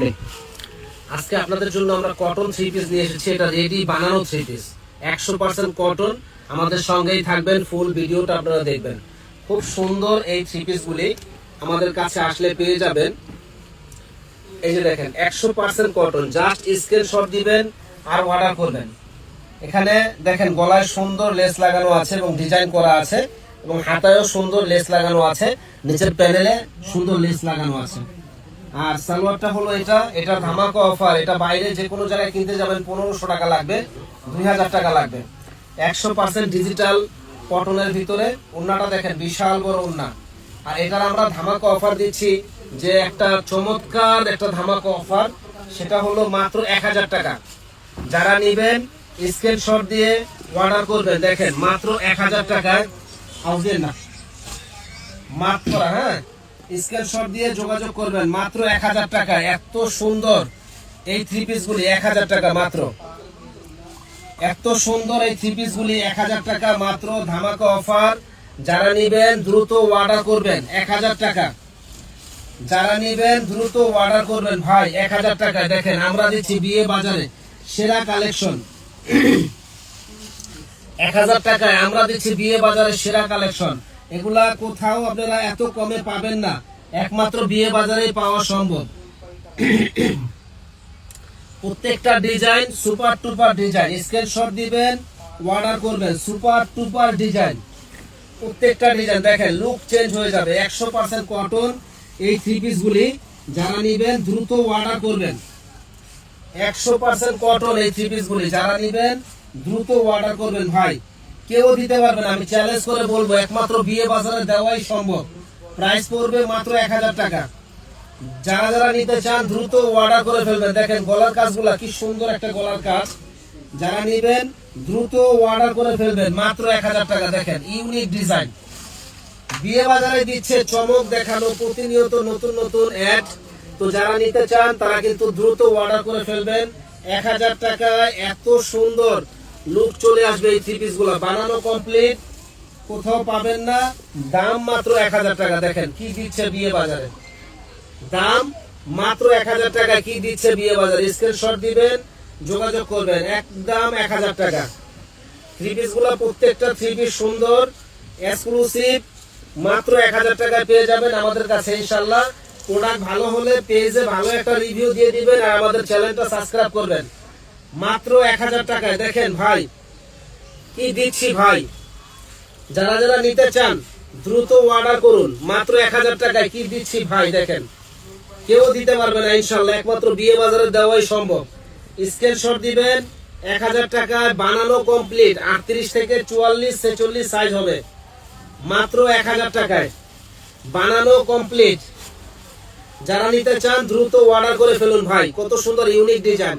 Complete আজকে আপনাদের জন্য আমরা কটন থ্রি পিস নিয়ে এসেছি, এটা রেডি বানানো থ্রি পিস একশো পার্সেন্ট কটন আমাদের সঙ্গেই থাকবেন ফুল ভিডিওটা আপনারা দেখবেন। খুব সুন্দর এই থ্রি পিস গুলি আমাদের কাছে আসলে পেয়ে যাবেন। এই যে দেখেন, একশো পার্সেন্ট কটন জাস্ট স্ক্রিনশট দিবেন আর অর্ডার করবেন। এখানে দেখেন, গলায় সুন্দর লেস লাগানো আছে এবং ডিজাইন করা আছে এবং হাতায়ও সুন্দর লেস লাগানো আছে। নিচের প্যানেলে সুন্দর লেস লাগানো আছে। আর সালোয়ারটা হলো এটা এটা ধামাকা অফার এটা বাইরে যে কোনো জায়গায় কিনতে যাবেন, পনেরোশো টাকা লাগবে, দুই হাজার টাকা লাগবে। একশো পার্সেন্ট ডিজিটাল কটনের ভিতরে উন্নাটা দেখেন, বিশাল বড় উন্না আর এটার আমরা ধামাকা অফার দিচ্ছি যে একটা চমৎকার একটা ধামাকা অফার সেটা হলো মাত্র এক হাজার টাকা। যারা নিবেন স্ক্রিনশট দিয়ে অর্ডার করবেন, দেখেন, মাত্র এক হাজার টাকায় না মাত্র হ্যাঁ? স্ক্রিনশট দিয়ে যোগাযোগ করবেন। মাত্র এক হাজার টাকা এত সুন্দর এই থ্রি পিস গুলি, এক হাজার টাকা মাত্র। এত সুন্দর এই থ্রি পিস গুলি, এক হাজার টাকা মাত্র। ধামাকা অফার যারা নিবেন, দ্রুত অর্ডার করবেন। এক হাজার টাকা। যারা নিবেন, দ্রুত অর্ডার করবেন। ভাই, এক হাজার টাকা দেখেন, আমরা দিচ্ছি বিয়ে বাজারে সেরা কালেকশন এক হাজার টাকায় আমরা দিচ্ছি বিয়ে বাজারে সেরা কালেকশন এগুলা কোথাও আপনারা এত কমে পাবেন না। একমাত্র বিয়ে বাজারে পাওয়া সম্ভব। প্রত্যেকটা design super duper design. Screenshot দিবেন অর্ডার করবেন, সুপার টুপার ডিজাইন। প্রত্যেকটা ডিজাইন দেখেন লুক চেঞ্জ হয়ে যাবে। একশো পার্সেন্ট কটন এই থ্রি পিস গুলি যারা নিবেন, দ্রুত অর্ডার করবেন। একশো পার্সেন্ট কটন এই থ্রি পিস গুলি যারা নেবেন, দ্রুত অর্ডার করবেন ভাই। কেউ দিতে পারবে না। আমি চ্যালেঞ্জ করে বলব, একমাত্র বিয়ে বাজারে দেওয়াই সম্ভব। প্রাইস পড়বে মাত্র এক হাজার টাকা। যারা যারা নিতে চান, দ্রুত অর্ডার করে ফেলবেন। দেখেন, গলার কাজগুলা কি সুন্দর একটা গলার কাজ। যারা নিবেন, দ্রুত অর্ডার করে ফেলবেন। মাত্র এক হাজার টাকা, দেখেন ইউনিক ডিজাইন বিয়ে বাজারে দিচ্ছে চমক দেখানো, প্রতিনিয়ত নতুন নতুন অ্যাড তো যারা নিতে চান, তারা কিন্তু দ্রুত অর্ডার করে ফেলবেন। এক হাজার টাকায় এত সুন্দর লুক চলে আসবে এই থ্রি পিসগুলো। বানানো কমপ্লিট কোথাও পাবেন না। দাম মাত্র এক হাজার টাকা। দেখেন, কি দিচ্ছে বিয়ে বাজারে? দাম মাত্র এক হাজার টাকা কি দিচ্ছে বিয়ে বাজারে? স্ক্রিনশট দিবেন, যোগাযোগ করবেন। একদম এক হাজার টাকা। থ্রি পিসগুলো প্রত্যেকটা থ্রি পিস সুন্দর এক্সক্লুসিভ মাত্র এক হাজার টাকায় পেয়ে যাবেন আমাদের কাছে ইনশাল্লাহ প্রোডাক্ট ভালো হলে পেজে ভালো একটা রিভিউ দিয়ে দিবেন আর আমাদের চ্যানেলটা সাবস্ক্রাইব করবেন। মাত্র এক হাজার টাকায়। দেখেন ভাই, কি দিচ্ছি ভাই? যারা যারা নিতে চান, দ্রুত অর্ডার করুন। মাত্র এক হাজার টাকায় কি দিচ্ছি ভাই, দেখেন। কেউ দিতে পারবে না, ইনশাল্লাহ। একমাত্র বিয়ে বাজারে দেওয়াই সম্ভব। স্ক্রিনশট দিবেন, এক হাজার টাকায় বানানো কমপ্লিট আটত্রিশ থেকে চুয়াল্লিশ, ছেচল্লিশ সাইজ হবে। মাত্র এক হাজার টাকায়। বানানো কমপ্লিট যারা নিতে চান, দ্রুত অর্ডার করে ফেলুন ভাই। কত সুন্দর ইউনিক ডিজাইন